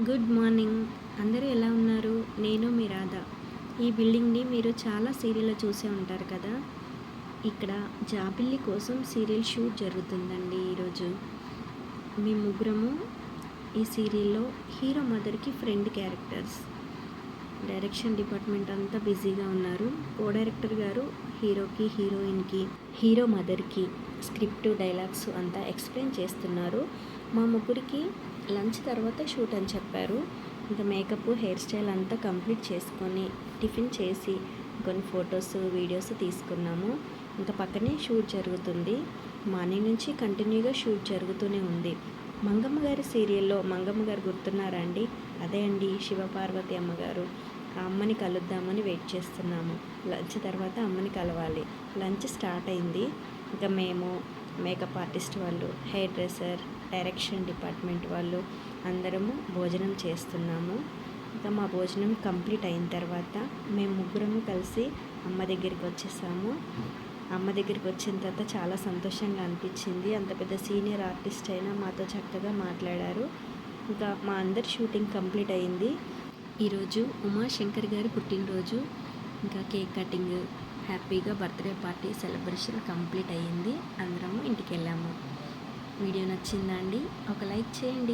Good morning. అందరూ ఎలా ఉన్నారు? నేను మీ రాధ. ఈ బిల్డింగ్ని మీరు చాలా సీరియల్లో చూసే ఉంటారు కదా? ఇక్కడ జాబిల్లి కోసం సీరియల్ షూట్ జరుగుతుందండి ఈరోజు. మీ ముగ్గురము ఈ సీరియల్లో హీరో మదర్కి ఫ్రెండ్ క్యారెక్టర్స్. డైరెక్షన్ డిపార్ట్మెంట్ అంతా బిజీగా ఉన్నారు. కో డైరెక్టర్ గారు హీరోకి హీరోయిన్కి హీరో మదర్కి. స్క్రిప్ట్ డైలాగ్స్ అంతా ఎక్స్ప్లెయిన్ చేస్తున్నారు. మా ముగ్గురికి లంచ్ తర్వాత షూట్ అని చెప్పారు. ఇంకా మేకప్ హెయిర్ స్టైల్ అంతా కంప్లీట్ చేసుకొని టిఫిన్ చేసి కొన్ని ఫొటోస్ వీడియోస్ తీసుకున్నాము. ఇంకా పక్కనే షూట్ జరుగుతుంది. మార్నింగ్ నుంచి కంటిన్యూగా షూట్ జరుగుతూనే ఉంది. మంగమ్మ గారి సీరియల్లో మంగమ్మ గారు గుర్తున్నారా అండి అదే అండి శివపార్వతి అమ్మగారు. ఆ అమ్మని కలుద్దామని వెయిట్ చేస్తున్నాము. లంచ్ తర్వాత అమ్మని కలవాలి. లంచ్ స్టార్ట్ అయింది. ఇంకా మేము మేకప్ ఆర్టిస్ట్ వాళ్ళు హెయిర్ డ్రెస్సర్ డైరెక్షన్ డిపార్ట్మెంట్ వాళ్ళు అందరము భోజనం చేస్తున్నాము. ఇంకా మా భోజనం కంప్లీట్ అయిన తర్వాత మేము ముగ్గురము కలిసి అమ్మ దగ్గరికి వచ్చేసాము. అమ్మ దగ్గరికి వచ్చిన తర్వాత చాలా సంతోషంగా అనిపించింది. అంత పెద్ద సీనియర్ ఆర్టిస్ట్ అయినా మాతో చక్కగా మాట్లాడారు. ఇంకా మా అందరి షూటింగ్ కంప్లీట్ అయింది. ఈరోజు ఉమాశంకర్ గారి పుట్టినరోజు. ఇంకా కేక్ కటింగ్ హ్యాపీగా బర్త్డే పార్టీ సెలబ్రేషన్ కంప్లీట్ అయ్యింది. అందరము ఇంటికి వెళ్ళాము వీడియో నచ్చిందా అండి? ఒక లైక్ చేయండి.